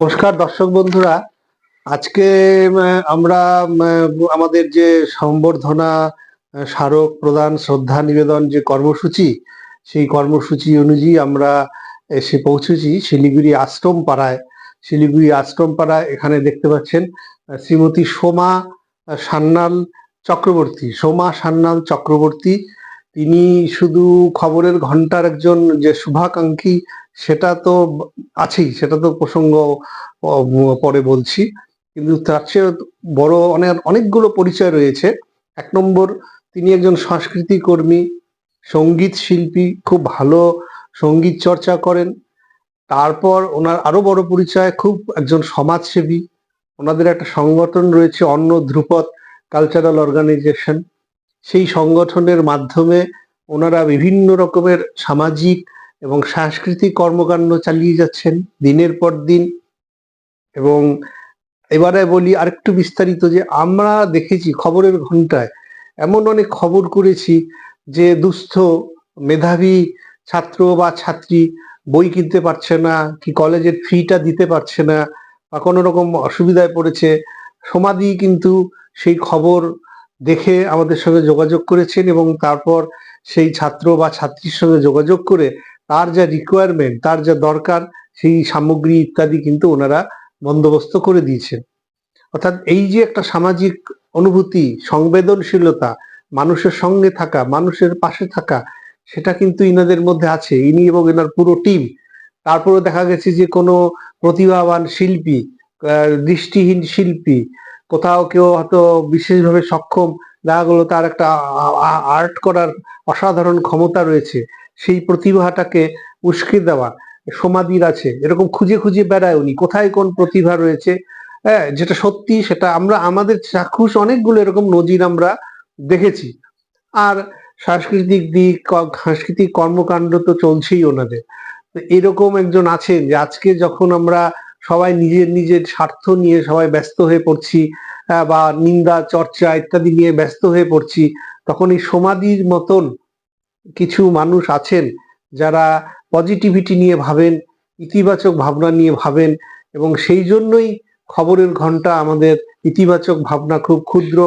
নমস্কার দর্শক বন্ধুরা। আজকে আমরা আমাদের যে সম্বর্ধনা স্মারক প্রদান শ্রদ্ধা নিবেদন যে কর্মসূচি সেই কর্মসূচি অনুযায়ী আমরা এসে পৌঁছেছি শিলিগুড়ি আশ্রম পাড়ায়। শিলিগুড়ি আশ্রম পাড়ায় এখানে দেখতে পাচ্ছেন শ্রীমতী সোমা আহ, সান্যাল চক্রবর্তী। সোমা সান্যাল চক্রবর্তী তিনি শুধু খবরের ঘণ্টার একজন যে শুভাকাঙ্ক্ষী সেটা তো আছেই, সেটা তো প্রসঙ্গ পরে বলছি। কিন্তু তার চেয়ে বড় অনেক, অনেকগুলো পরিচয় রয়েছে। এক নম্বর, তিনি একজন সংস্কৃতি কর্মী, সংগীত শিল্পী, খুব ভালো সংগীত চর্চা করেন। তারপর ওনার আরও বড় পরিচয়, খুব একজন সমাজসেবী। ওনাদের একটা সংগঠন রয়েছে অন্য ধ্রুপদ কালচারাল অর্গানাইজেশন। সেই সংগঠনের মাধ্যমে ওনারা বিভিন্ন রকমের সামাজিক এবং সাংস্কৃতিক কর্মকাণ্ড চালিয়ে যাচ্ছেন দিনের পর দিন। এবং এবারে বলি আরেকটু বিস্তারিত যে আমরা দেখেছি খবরের ঘন্টায় এমন অনেক খবর করেছি যে দুস্থ মেধাবী ছাত্র বা ছাত্রী বই কিনতে পারছে না, কি কলেজের ফিটা দিতে পারছে না বা কোনো রকম অসুবিধায় পড়েছে। সমাধি কিন্তু সেই খবর দেখে আমাদের সঙ্গে যোগাযোগ করেছেন এবং তারপর সেই ছাত্র বা ছাত্রীর সঙ্গে যোগাযোগ করে তার যা রিকোয়ারমেন্ট তার যা দরকার, সেই সামগ্রী ইত্যাদি কিন্তু ওনারা বন্দোবস্ত করে দিয়েছেন। অর্থাৎ এই যে একটা সামাজিক অনুভূতি, সংবেদনশীলতা, মানুষের সঙ্গে থাকা, মানুষের পাশে থাকা, সেটা কিন্তু ইনাদের মধ্যে আছে। ইনি এবং এনার পুরো টিম তারপরে দেখা গেছে যে কোনো প্রতিভাবান শিল্পী দৃষ্টিহীন শিল্পী, কোথাও কেউ হয়তো বিশেষভাবে সক্ষম, দেখা গেলো তার একটা আর্ট করার অসাধারণ ক্ষমতা রয়েছে। সেই প্রতিভাটাকে উস্কে দেওয়া, সমাধির আছে। এরকম খুঁজে খুঁজে বেড়ায় উনি। কোথায় কোন প্রতিভা রয়েছে? হ্যাঁ যেটা সত্যি সেটা আমরা, আমাদের চাক্ষুষ অনেকগুলো এরকম নজির আমরা দেখেছি। আর সাংস্কৃতিক দিক সাংস্কৃতিক কর্মকাণ্ড তো চলছেই ওনাদের। এরকম একজন আছেন যে আজকে যখন আমরা সবাই নিজের নিজের স্বার্থ নিয়ে সবাই ব্যস্ত হয়ে পড়ছি বা নিন্দা, চর্চা ইত্যাদি নিয়ে ব্যস্ত হয়ে পড়ছি, তখন এই সমাধির মতন কিছু মানুষ আছেন যারা পজিটিভিটি নিয়ে ভাবেন, ইতিবাচক ভাবনা নিয়ে ভাবেন এবং সেই জন্যই খবরের ঘণ্টা আমাদের ইতিবাচক ভাবনা খুব ক্ষুদ্র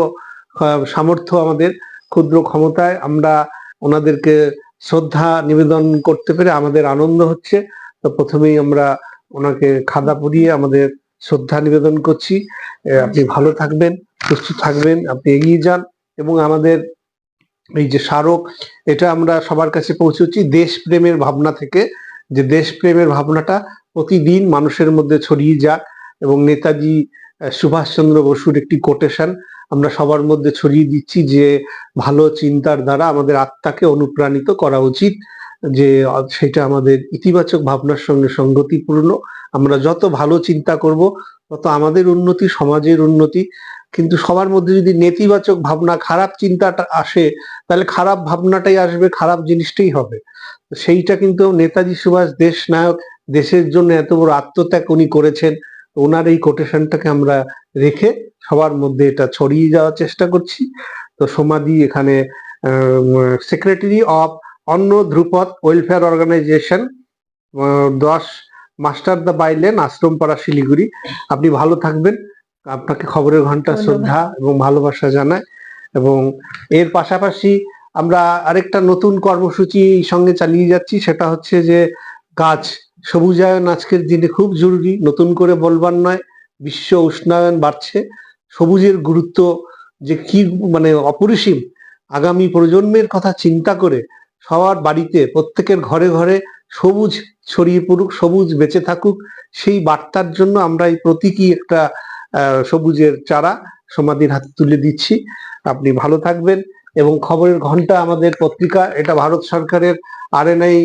সামর্থ্য আমাদের ক্ষুদ্র ক্ষমতায় আমরা ওনাদেরকে শ্রদ্ধা নিবেদন করতে পেরে আমাদের আনন্দ হচ্ছে। তো প্রথমেই আমরা ওনাকে খাদা পরিয়ে আমাদের শ্রদ্ধা নিবেদন করছি। আপনি ভালো থাকবেন, সুস্থ থাকবেন, আপনি এগিয়ে যান এবং আমাদের এই যে স্মারক, এটা আমরা সবার কাছে পৌঁছেছি দেশপ্রেমের ভাবনা থেকে, যে দেশপ্রেমের ভাবনাটা প্রতিদিন মানুষের মধ্যে ছড়িয়ে যাক এবং নেতাজি সুভাষচন্দ্র বসুর একটি কোটেশন আমরা সবার মধ্যে ছড়িয়ে দিচ্ছি যে ভালো চিন্তার দ্বারা আমাদের আত্মাকে অনুপ্রাণিত করা উচিত, যে সেটা আমাদের ইতিবাচক ভাবনার সঙ্গে সঙ্গতিপূর্ণ। আমরা যত ভালো চিন্তা করব তত আমাদের উন্নতি, সমাজের উন্নতি। কিন্তু সবার মধ্যে যদি নেতিবাচক ভাবনা, খারাপ চিন্তাটা আসে, তাহলে খারাপ ভাবনাটাই আসবে, খারাপ জিনিসটাই হবে। সেইটা কিন্তু নেতাজি সুভাষ দেশ নায়ক, দেশের জন্য এত বড় আত্মত্যাগ উনি করেছেন। ওনার এই কোটেশনটাকে আমরা রেখে সবার মধ্যে এটা ছড়িয়ে যাওয়ার চেষ্টা করছি। তো সমাধি এখানে সেক্রেটারি অফ অন্য ধ্রুপদ ওয়েলফেয়ার অর্গানাইজেশন দশ মাস্টার দা বাইলেন আশ্রমপাড়া শিলিগুড়ি। আপনি ভালো থাকবেন। আপনাকে খবরের ঘণ্টা শ্রদ্ধা এবং ভালোবাসা জানায় এবং এর পাশাপাশি আমরা আরেকটা নতুন কর্মসূচি সঙ্গে চালিয়ে যাচ্ছি সেটা হচ্ছে যে গাছ সবুজায়ন আজকের দিনে খুব জরুরি। নতুন করে বলবার নয় বিশ্ব উষ্ণায়ন বাড়ছে। সবুজের গুরুত্ব যে কি মানে অপরিসীম আগামী প্রজন্মের কথা চিন্তা করে সবার বাড়িতে প্রত্যেকের ঘরে ঘরে সবুজ ছড়িয়ে পড়ুক, সবুজ বেঁচে থাকুক, সেই বার্তার জন্য আমরা এই প্রতীকী একটা সবুজের চারা সমাধির হাতে তুলে দিচ্ছি। আপনি ভালো থাকবেন এবং খবরের ঘণ্টা আমাদের পত্রিকা, এটা ভারত সরকারের আরএনআই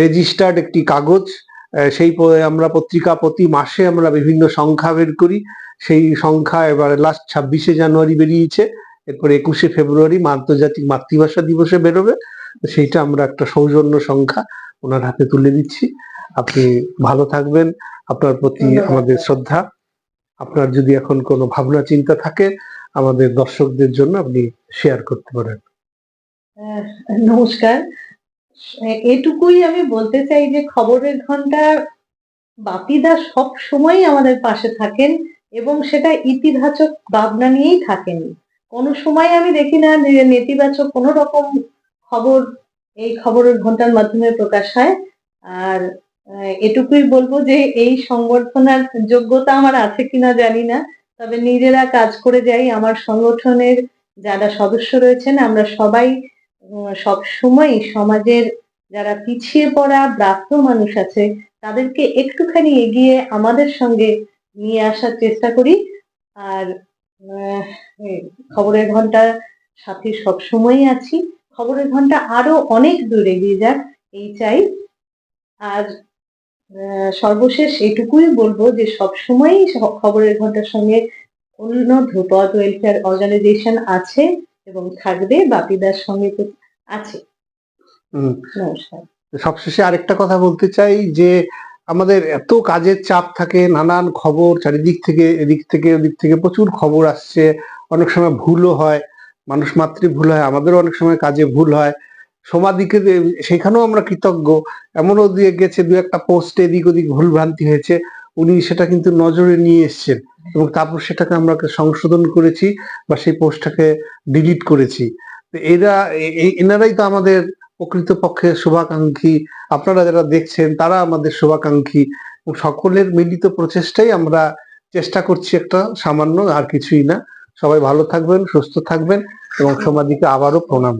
রেজিস্টার্ড একটি কাগজ। সেই আমরা পত্রিকা প্রতি মাসে আমরা বিভিন্ন সংখ্যা বের করি। সেই সংখ্যা এবার লাস্ট ছাব্বিশে জানুয়ারি বেরিয়েছে। এরপর একুশে ফেব্রুয়ারি আন্তর্জাতিক মাতৃভাষা দিবসে বেরোবে। সেইটা আমরা একটা সৌজন্য সংখ্যা ওনার হাতে তুলে দিচ্ছি। আপনি ভালো থাকবেন। আপনার প্রতি আমাদের শ্রদ্ধা। আপনার যদি এখন কোনো ভাবনা চিন্তা থাকে আমাদের দর্শকদের জন্য আপনি শেয়ার করতে পারেন। নমস্কার। এটুকুই আমি বলতে চাই যে খবরের ঘণ্টা বাপিদা সব সময় আমাদের পাশে থাকেন এবং সেটা ইতিবাচক ভাবনা নিয়েই থাকেন। কোনো সময় আমি দেখি না যে নেতিবাচক কোনো রকম খবর, এই খবরের ঘণ্টার মাধ্যমে প্রকাশ হয়। আর এটুকুই বলব যে এই সংবর্ধনার যোগ্যতা আমার আছে কিনা জানি না। তবে নিজেরা কাজ করে যাই। আমার সংগঠনের যারা সদস্য রয়েছেন, আমরা সবাই সব সময় সমাজের যারা পিছিয়ে পড়া ব্রাত্য মানুষ আছে, তাদেরকে একটুখানি এগিয়ে আমাদের সঙ্গে নিয়ে আসার চেষ্টা করি। আর খবরের ঘণ্টা সাথে সব সময়ই আছি। খবরের ঘণ্টা আরও অনেক দূর এগিয়ে যাক এই চাই আর সর্বশেষ এটুকুই বলব যে সব সময়ই খবরের ঘণ্টার সঙ্গে অন্য ধ্রুপদ ওয়েলফেয়ার অর্গানাইজেশন আছে এবং থাকবে বাপিদার সঙ্গে তো আছে। হুম, নমস্কার। সবশেষে আরেকটা কথা বলতে চাই যে আমাদের এত কাজের চাপ থাকে নানান খবর চারিদিক থেকে এদিক থেকে ওদিক থেকে প্রচুর খবর আসছে অনেক সময় ভুলও হয়। মানুষ মাত্রই ভুল হয়, আমাদেরও অনেক সময় কাজে ভুল হয়। সমাধিকে সেখানেও আমরা কৃতজ্ঞ। এমনও দিয়ে গেছে, দু একটা পোস্টে এদিক ওদিক ভুল ভ্রান্তি হয়েছে। উনি সেটা কিন্তু নজরে নিয়ে এসছেন এবং তারপর সেটাকে আমরা সংশোধন করেছি বা সেই পোস্টটাকে ডিলিট করেছি। এরা এনারাই তো আমাদের প্রকৃতপক্ষে শুভাকাঙ্ক্ষী। আপনারা যারা দেখছেন, তারা আমাদের শুভাকাঙ্ক্ষী। সকলের মিলিত প্রচেষ্টাই আমরা চেষ্টা করছি একটা সামান্য আর কিছুই না। সবাই ভালো থাকবেন সুস্থ থাকবেন এবং সমাধিকে আবারও প্রণাম।